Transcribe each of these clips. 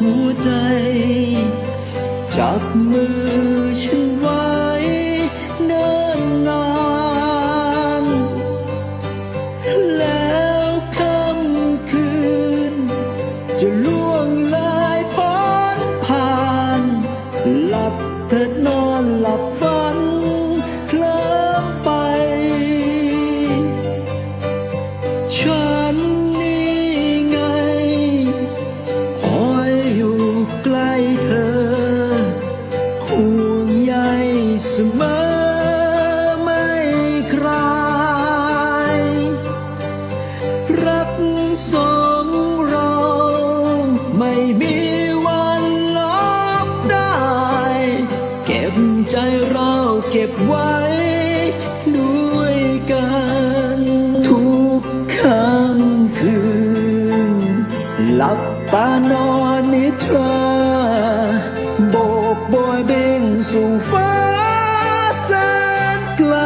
หัวใจ จับมือฉันไว้เนิ่นนานแล้วค่ำคืนจะล่ เราเก็บไว้ด้วยกันทุกค่ำคืน หลับตานอนนิทราโบกโบยเบ่งสู่ฟ้าแสนไกล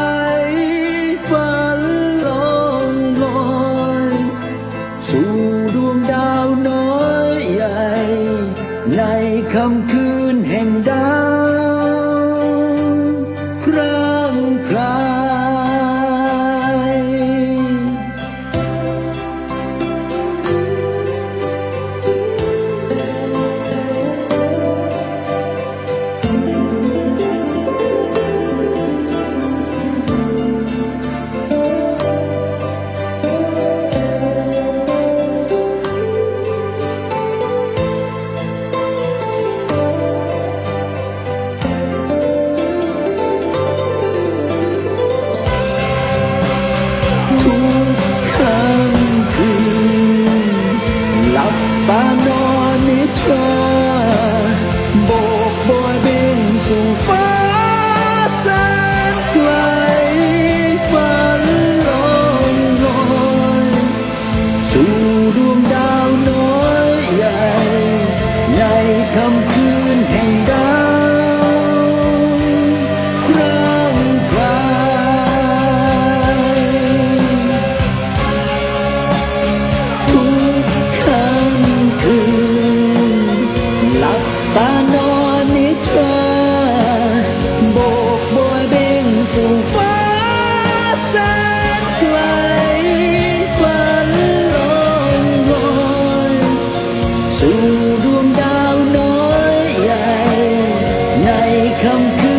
ฝันลองลอยสู่ดวงดาวน้อยใหญ่ ในค่ำคืนแห่งดาว ลั come through.